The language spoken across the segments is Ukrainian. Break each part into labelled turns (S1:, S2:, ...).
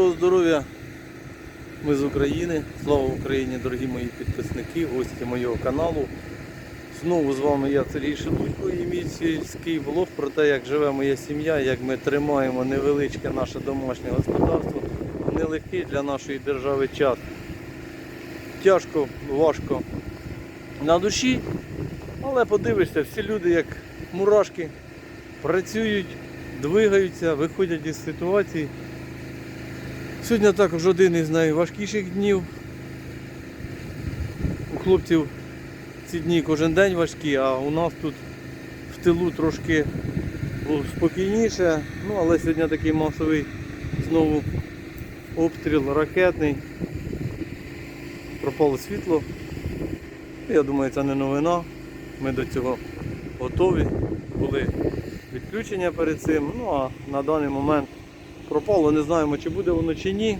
S1: Доброго здоров'я! Ми з України. Слава Україні, дорогі мої підписники, гості моєго каналу. Знову з вами я Сергій Шелудько і мій сільський блог про те, як живе моя сім'я, як ми тримаємо невеличке наше домашнє господарство в нелегкий для нашої держави час. Тяжко, важко на душі, але подивишся, всі люди як мурашки працюють, двигаються, виходять із ситуації. Сьогодні також один із найважкіших днів. У хлопців ці дні кожен день важкі, а у нас тут в тилу трошки спокійніше. Ну, але сьогодні такий масовий знову обстріл ракетний. Пропало світло. Я думаю, це не новина. Ми до цього готові. Були відключення перед цим. Ну а на даний момент пропало, не знаємо, чи буде воно чи ні.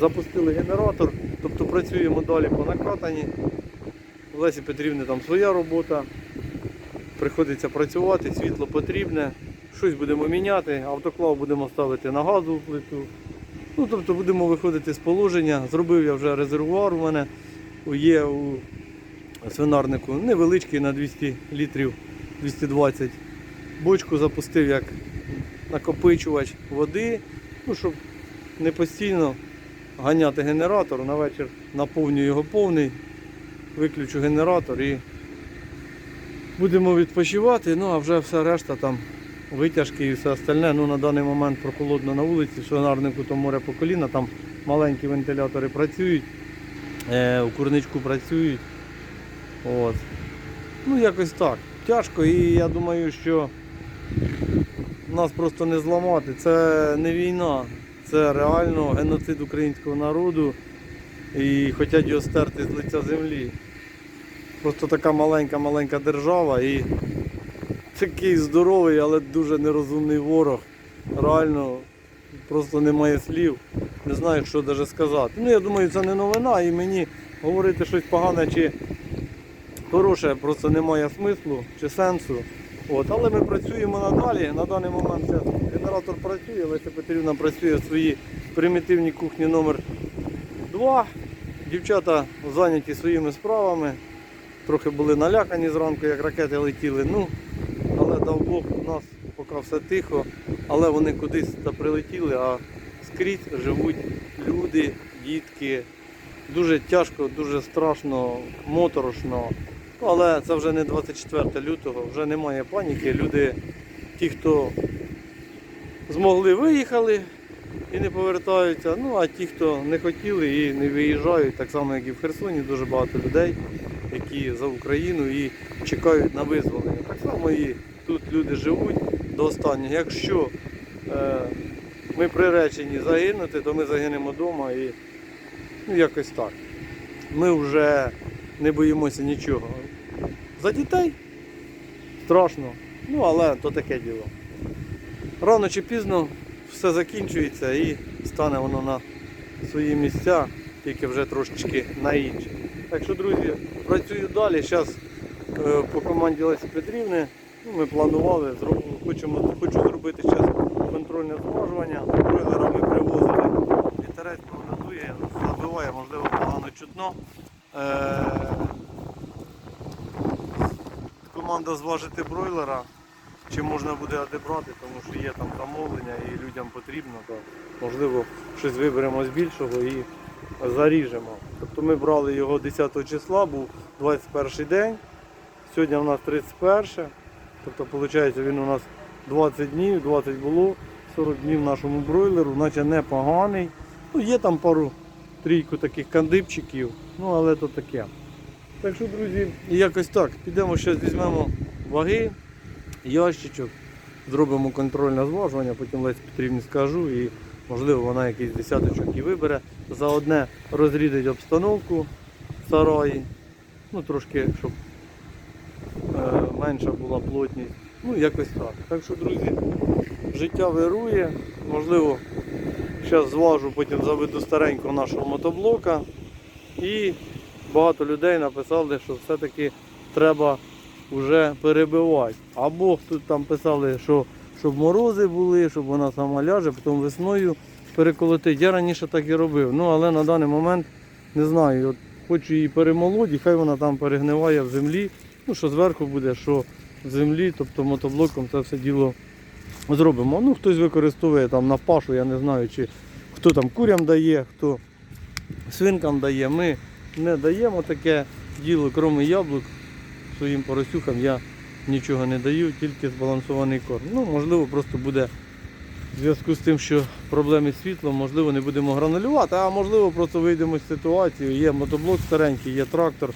S1: Запустили генератор, тобто працюємо далі по накатанні. У Лесі Петрівни там своя робота. Приходиться працювати, світло потрібне. Щось будемо міняти, автоклав будемо ставити на газову плиту. Ну, тобто будемо виходити з положення. Зробив я вже резервуар у мене. Є у свинарнику невеличкий на 200 літрів 220. Бочку запустив як накопичувач води, ну, щоб не постійно ганяти генератор. На вечір наповню його повний, виключу генератор і будемо відпочивати. Ну а вже все решта там витяжки і все остальне. Ну на даний момент прохолодно на вулиці, в свинарнику то море по коліна, там маленькі вентилятори працюють, е, у курничку працюють. От. Ну якось так. Тяжко і я думаю, що нас просто не зламати. Це не війна, це реально геноцид українського народу і хочуть його стерти з лиця землі. Просто така маленька-маленька держава і такий здоровий, але дуже нерозумний ворог. Реально просто немає слів. Не знаю, що навіть сказати. Ну, я думаю, це не новина і мені говорити щось погане чи хороше просто немає смислу чи сенсу. От, але ми працюємо надалі. На даний момент генератор працює, Леся Петрівна працює в своїй примітивній кухні номер 2 Дівчата зайняті своїми справами. Трохи були налякані зранку, як ракети летіли. Ну, але дав Бог, у нас поки все тихо, але вони кудись та прилетіли, а скрізь живуть люди, дітки. Дуже тяжко, дуже страшно, моторошно. Але це вже не 24 лютого, вже немає паніки. Люди, ті, хто змогли, виїхали і не повертаються. Ну а ті, хто не хотіли і не виїжджають, так само як і в Херсоні, дуже багато людей, які за Україну і чекають на визволення. Так само і тут люди живуть до останнього. Якщо е, ми приречені загинути, то ми загинемо вдома і ну, якось так. Ми вже не боїмося нічого. За дітей страшно, ну але то таке діло. Рано чи пізно все закінчується і стане воно на свої місця, тільки вже трошечки на інші. Так що, друзі, працюю далі. Зараз по команді Лесі Петрівни ну, ми планували, зроб- хочемо, хочу зробити зараз контрольне зважування. Бройлера ми привозили. Вітерець прогнозує, забиває, можливо, погано чутно. Е, команда зважити бройлера, чи можна буде одебрати, тому що є там замовлення і людям потрібно, то можливо щось виберемо з більшого і заріжемо. Тобто ми брали його 10 числа, був 21 день, сьогодні у нас 31, тобто виходить він у нас 20 днів, 20 було, 40 днів нашому бройлеру, наче непоганий. Ну, є там пару трійку таких кандипчиків, ну але то таке. Так що, друзі, якось так. Підемо ще візьмемо ваги, ящичок, зробимо контрольне зважування, потім Лесі Петрівні скажу і можливо вона якийсь десяточок і вибере. За одне розрідить обстановку сараї, ну трошки, щоб е, менша була плотність. Ну якось так. Так що, друзі, життя вирує, можливо, зараз зважу, потім заведу старенького нашого мотоблока. І багато людей написали, що все-таки треба вже перебивати. Або тут там писали, що щоб морози були, щоб вона сама ляже, потім весною переколотити. Я раніше так і робив. Ну, але на даний момент не знаю. От хочу її перемолоти, і хай вона там перегниває в землі. Ну, що зверху буде, що в землі, тобто мотоблоком це все діло зробимо. Ну, хтось використовує там на пашу, я не знаю, чи хто там курям дає, хто свинкам дає. Ми не даємо таке діло, крім яблук, своїм поросюхам я нічого не даю, тільки збалансований корм. Ну, можливо, просто буде в зв'язку з тим, що проблеми з світлом, можливо, не будемо гранулювати, а можливо, просто вийдемо з ситуації. Є мотоблок старенький, є трактор,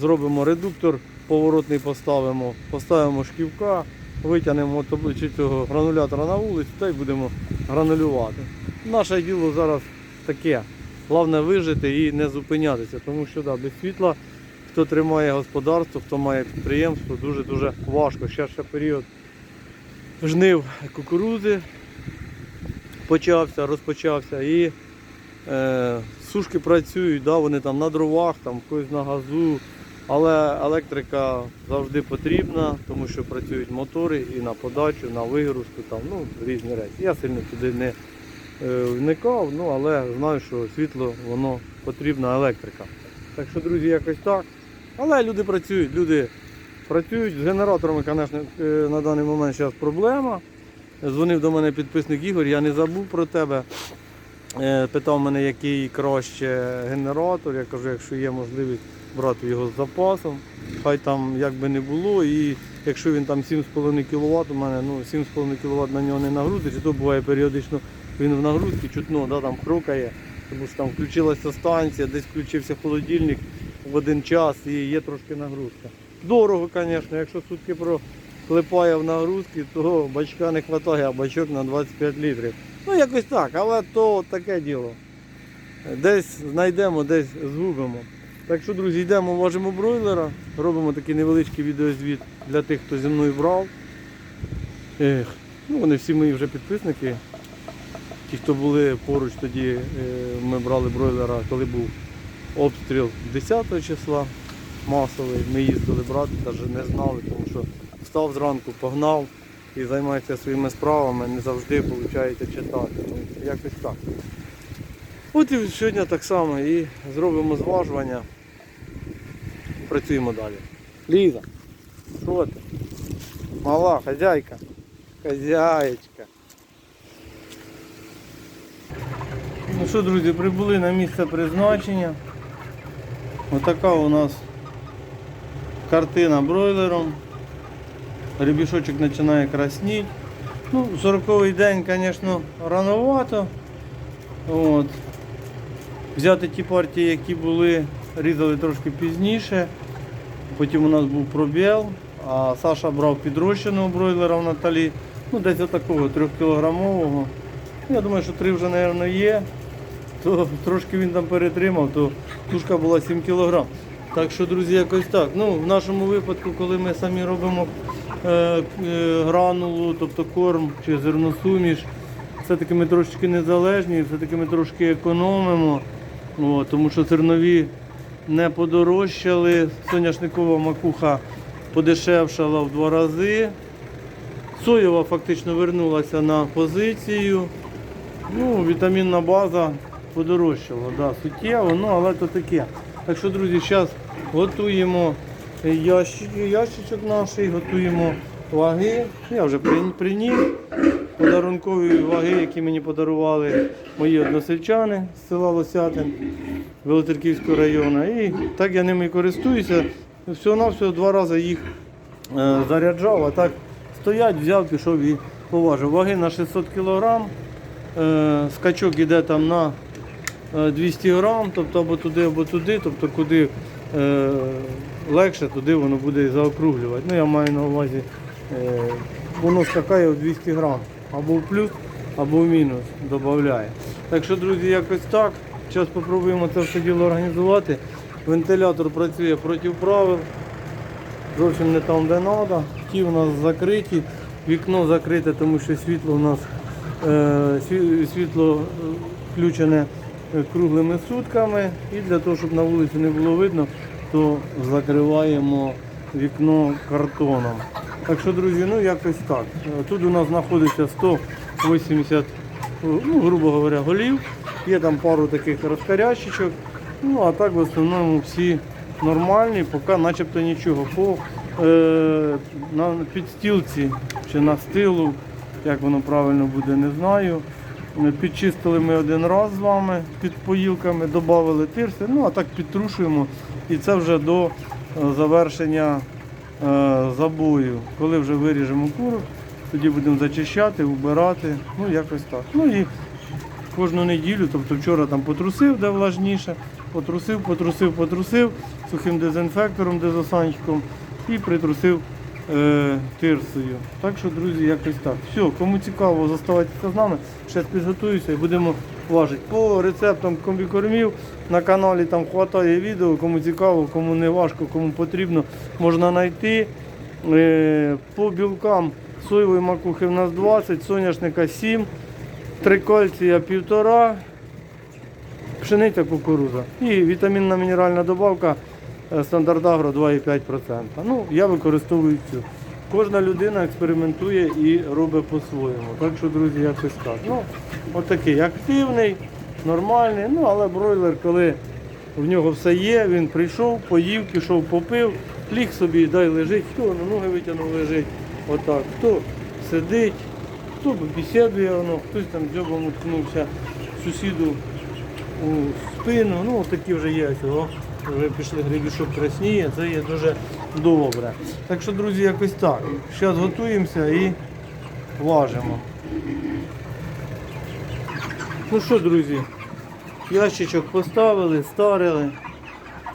S1: зробимо редуктор поворотний поставимо, поставимо шківка, витягнемо чи цього гранулятора на вулицю та й будемо гранулювати. Наше діло зараз таке. Головне вижити і не зупинятися, тому що да, без світла, хто тримає господарство, хто має підприємство, дуже-дуже важко. Ще ще період жнив кукурудзи почався, розпочався і е, сушки працюють, да, вони там на дровах, там когось на газу, але електрика завжди потрібна, тому що працюють мотори і на подачу, на вигрузку, там, ну, різні речі. Я сильно туди не вникав, ну, але знаю, що світло воно потрібна електрика. Так що, друзі, якось так. Але люди працюють, люди працюють з генераторами, звісно, е, на даний момент зараз проблема. Дзвонив до мене підписник Ігор, я не забув про тебе. Е, Питав мене, який краще генератор. Я кажу, якщо є можливість брати його з запасом, хай там як би не було. І якщо він там 7,5 кВт, у мене ну, 7,5 кВт на нього не нагрузить, то буває періодично він в нагрузці чутно, да, там хрукає, тому що там включилася станція, десь включився холодильник в один час і є трошки нагрузка. Дорого, звісно, якщо сутки проклепає в нагрузки, то бачка не вистачає, а бачок на 25 літрів. Ну якось так, але то таке діло. Десь знайдемо, десь згубимо. Так що, друзі, йдемо, важимо бройлера, робимо такий невеличкий відеозвіт для тих, хто зі мною брав. Ех, ну, вони всі мої вже підписники. Ті, хто були поруч тоді, е, ми брали бройлера, коли був обстріл 10 числа масовий. Ми їздили брати, навіть не знали, тому що встав зранку, погнав і займається своїми справами, не завжди виходить читати. Ну, якось так. От і сьогодні так само і зробимо зважування. Працюємо далі. Ліза, що ти? Мала, хазяйка. Хазяєчка. Ну що, друзі, прибули на місце призначення. Отака у нас картина бройлером. Рябішочок починає красніть. Ну, 40-й день, звісно, рановато. От. Взяти ті партії, які були, різали трошки пізніше. Потім у нас був пробіл, а Саша брав підрощеного бройлера в Наталі. Ну, десь отакого 3-кілограмового. Я думаю, що 3 вже, мабуть, є. То трошки він там перетримав, то тушка була 7 кг. Так що, друзі, якось так. Ну, в нашому випадку, коли ми самі робимо е, е, гранулу, тобто корм чи зерносуміш, все-таки ми трошечки незалежні, все-таки ми трошки економимо, О, тому що зернові не подорожчали, соняшникова макуха подешевшала в два рази. Соєва фактично вернулася на позицію. Ну, вітамінна база подорожчала, да, суттєво, ну але то таке. Так що, друзі, зараз готуємо ящик, ящичок наш, готуємо ваги. Я вже приніс подарункові ваги, які мені подарували мої односельчани з села Лосятин Велотерківського району. І так я ними користуюся. Всього-навсього два рази їх е, заряджав, а так стоять, взяв, пішов і поважив. Ваги на 600 кг. Е, скачок іде там на е, 200 грам, тобто або туди, або туди, тобто куди е, легше, туди воно буде заокруглювати. Ну, я маю на увазі, е, воно скакає в 200 грам, або в плюс, або в мінус додає. Так що, друзі, якось так. Зараз спробуємо це все діло організувати. Вентилятор працює проти правил. Зовсім не там, де треба. Ті у нас закриті, вікно закрите, тому що світло у нас е, світло е, включене е, круглими сутками. І для того, щоб на вулиці не було видно, то закриваємо вікно картоном. Так що, друзі, ну якось так. Е, Тут у нас знаходиться 180 ну, грубо говоря, голів. Є там пару таких розкарящичок. Ну, а так в основному всі нормальні, поки начебто нічого. По е, на підстілці чи на стилу, як воно правильно буде, не знаю. Підчистили ми один раз з вами під поїлками, додали тирси, ну а так підтрушуємо. І це вже до е, завершення е, забою. Коли вже виріжемо курок, тоді будемо зачищати, вбирати, ну якось так. Ну і кожну неділю, тобто вчора там потрусив, де влажніше, потрусив, потрусив, потрусив сухим дезінфектором, дезосанчиком і притрусив е, тирсою. Так що, друзі, якось так. Все, кому цікаво, заставайтеся з нами. Ще підготуюся і будемо важити. По рецептам комбікормів на каналі там хватає відео, кому цікаво, кому не важко, кому потрібно, можна знайти. Е, по білкам соєвої макухи в нас 20, соняшника 7, трикольція 1,5, пшениця кукуруза. І вітамінна мінеральна добавка е, стандарт Агро 2,5%. Ну, я використовую цю. Кожна людина експериментує і робить по-своєму. Так що, друзі, якось так. Ну, отакий активний, нормальний. Ну, але бройлер, коли в нього все є, він прийшов, поїв, пішов, попив, ліг собі дай лежить, хто на ноги витягнув лежить, отак, хто сидить, хто бесідує, воно, хтось там дзьобом уткнувся сусіду у спину. Ну, такі вже є цього. Вже пішли гребішок красніє, це є дуже добре. Так що, друзі, якось так. Зараз готуємося і важимо. Ну що, друзі, ящичок поставили, старили.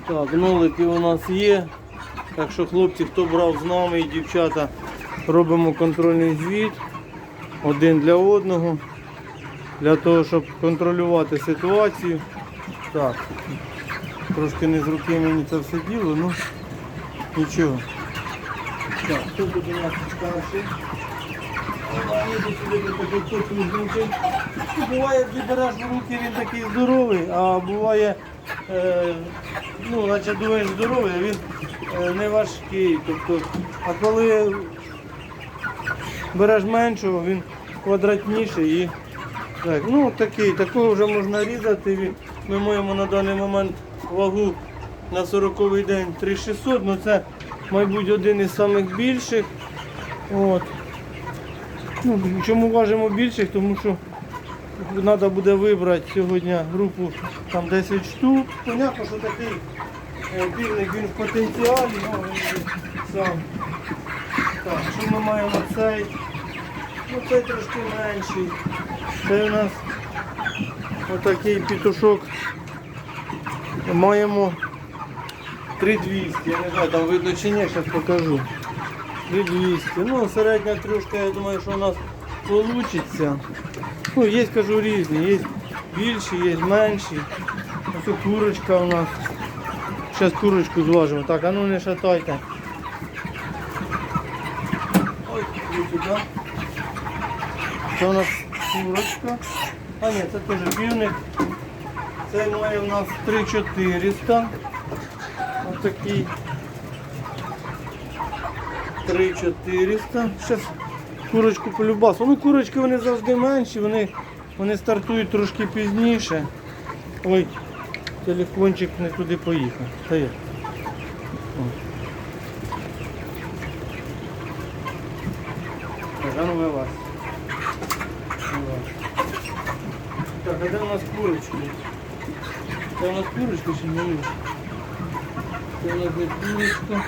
S1: Так, нолики у нас є. Так що, хлопці, хто брав з нами і дівчата, робимо контрольний звіт один для одного. Для того, щоб контролювати ситуацію. Так, трошки не з руки мені це все діло, ну нічого. Так, тут у нас старший? Буває, відбереш в руки, він такий здоровий, а буває, е, ну, наче думаєш здоровий, а він е, не важкий. Тобто, а коли береш меншого, він квадратніший і так, ну такий, такого вже можна різати. Ми маємо на даний момент вагу на 40-й день 3600, ну це, мабуть, один із самих більших. От. Ну, чому важимо більших? Тому що треба буде вибрати сьогодні групу там 10 штук. Понятно, що такий е, півник він в потенціалі, ну, він сам. Так, що ми маємо цей? Ну цей трошки менший. Це у нас отакий пітушок. Маємо 3200. Я не знаю, там видно чи ні, зараз покажу. 3200. Ну, середня трюшка, я думаю, що у нас вийде. Ну, є, кажу, різні. Є більші, є менші. Ось курочка у нас. Зараз курочку зважимо. Так, а ну не шатайте. Ой, туди. Це у нас курочка. А ні, це теж півник. Це має у нас 3400. Ось такий. 3400. Зараз курочку полюбасу. Ну, курочки вони завжди менші, вони, вони стартують трошки пізніше. Ой, телефончик не туди поїхав. Та є. О. Так, а ну вилазь. Вилазь. Так, а де у нас курочки? Це у нас курочка чи не вийшла? Це у нас не курочка.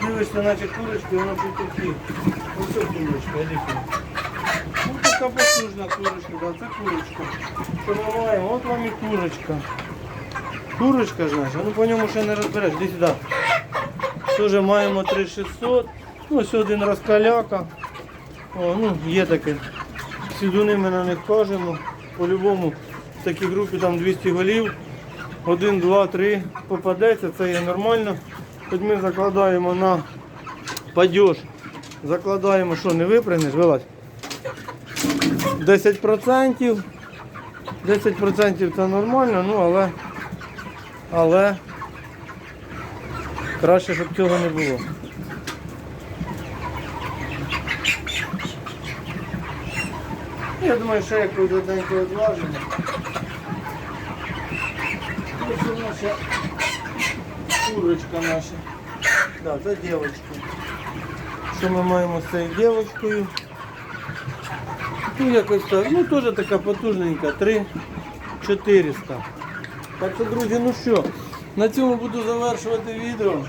S1: Дивишся, наче курочки, вона тут такі. Ось курочка, іди Ну така потужна курочка, да, це курочка. Ми? От вам і курочка. Курочка, знаєш, а ну по ньому ще не розбереш. Іди сюди. Теж маємо 3600. Ну, ось один розкаляка. О, ну, є таке. Сідуни ми на них кажемо. По-любому в такій групі там 200 голів. Один, два, три попадеться, це є нормально. Хоч ми закладаємо на падеж. Закладаємо, що не випрягнеш, вилазь. 10%. 10% це нормально, ну але, але краще, щоб цього не було. Я думаю, ще якось одненько відважимо. Ось це наша курочка наша. Да, це дівчинка. Що ми маємо з цією дівчинкою? Ну, якось так. Ну, теж така потужненька. 3 400. Так що, друзі, ну що, на цьому буду завершувати відео.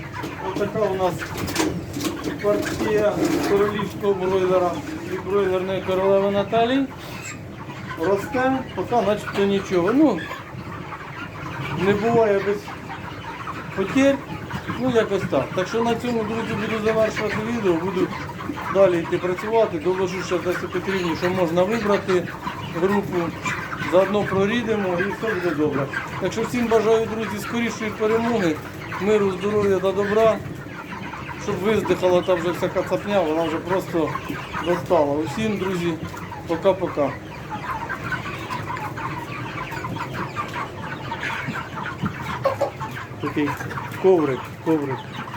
S1: Ось така у нас партія королівського бройлера і бройлерної королеви Наталії. Росте, поки начебто нічого. Ну, не буває без потерь. Ну, якось так. Так що на цьому, друзі, буду завершувати відео, буду далі йти працювати, доложу ще Дасі Петрівні, що можна вибрати групу, заодно прорідемо і все буде добре. Так що всім бажаю, друзі, скорішої перемоги, миру, здоров'я та добра, щоб виздихала та вже всяка цапня, вона вже просто достала. Усім, друзі, пока-пока. ते कोवरट कोवरट